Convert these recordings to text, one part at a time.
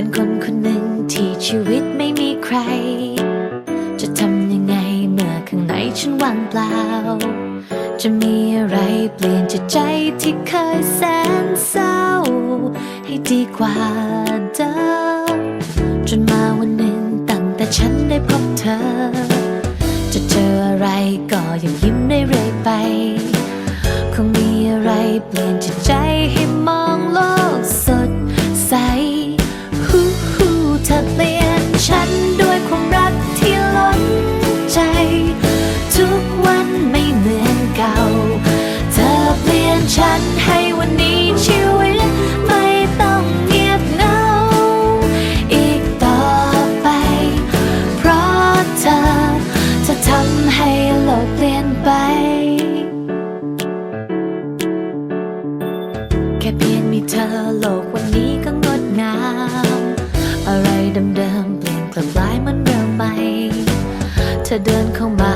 เป็นคนคนหนึ่งที่ชีวิตไม่มีใคร จะทำยังไงเมื่อข้างในฉันว่างเปล่า จะมีอะไรเปลี่ยนจิตใจที่เคยแสนเศร้า ให้ดีกว่าเดิมจนมาวันหนึ่งตั้งแต่ฉันได้พบเธอ จะเจออะไรก็ยังยิ้มได้เรื่อยไป คงมีอะไรเปลี่ยนจิตใจให้มองโลก ฉันให้วันนี้ชีวิตไม่ต้องเงียบเหงาอีกต่อไป เพราะเธอจะทำให้โลกเปลี่ยนไป แค่เพียงมีเธอโลกวันนี้ก็งดงาม อะไรเดิมๆเปลี่ยนกลับกลายมันเดิมใหม่เธอเดินเข้ามา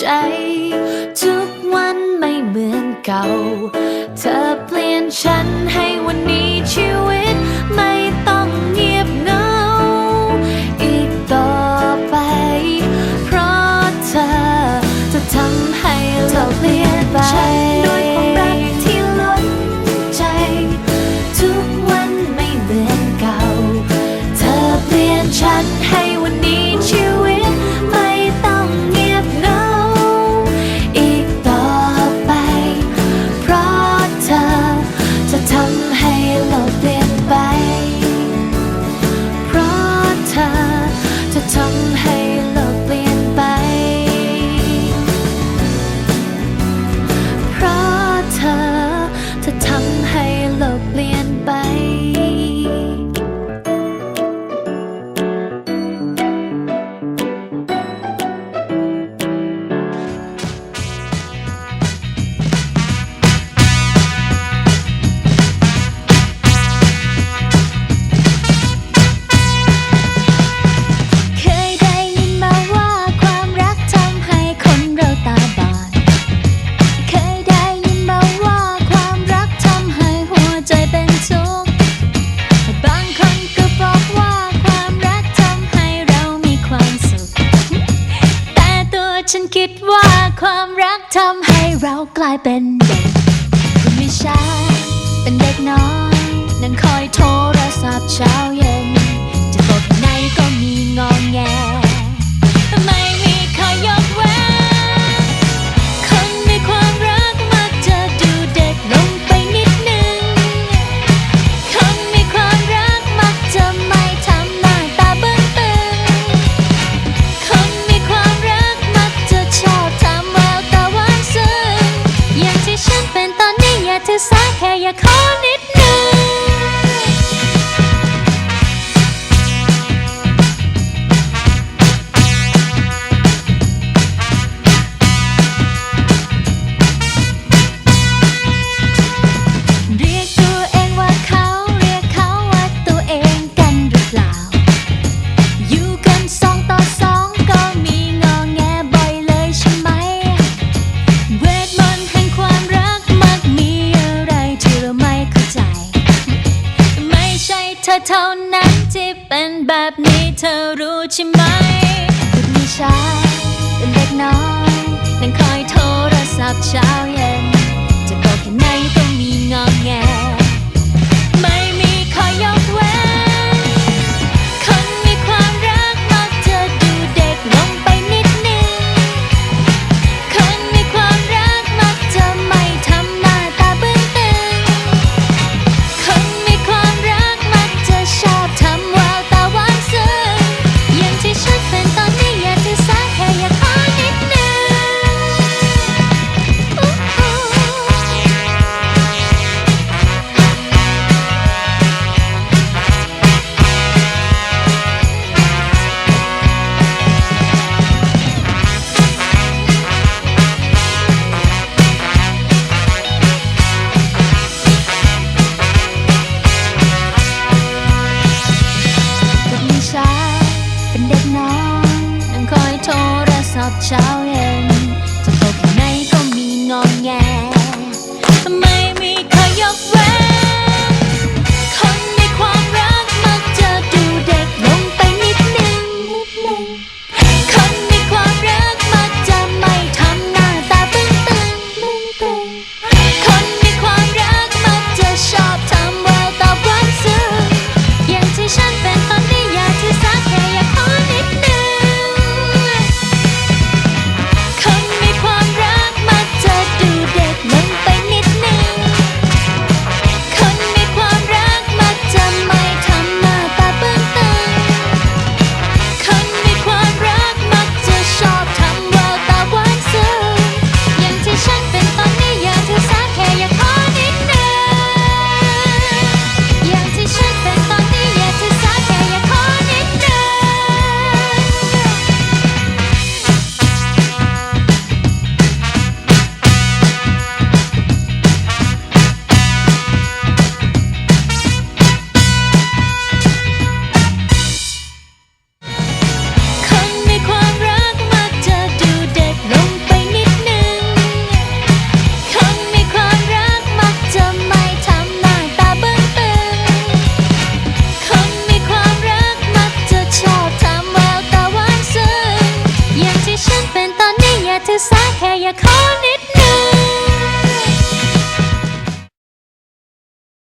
ใจ ทุกวันไม่เหมือนเก่า เธอเปลี่ยนฉันให้ ฉันคิดว่าความรักทำให้เรากลายเป็น เธอรู้ใช่ไหมคือมีชาเป็นเล็กน้อยนั่งคอยโทรศัพท์เช้าเย็น จะโกแค่ไหนก็มีงองแง 超越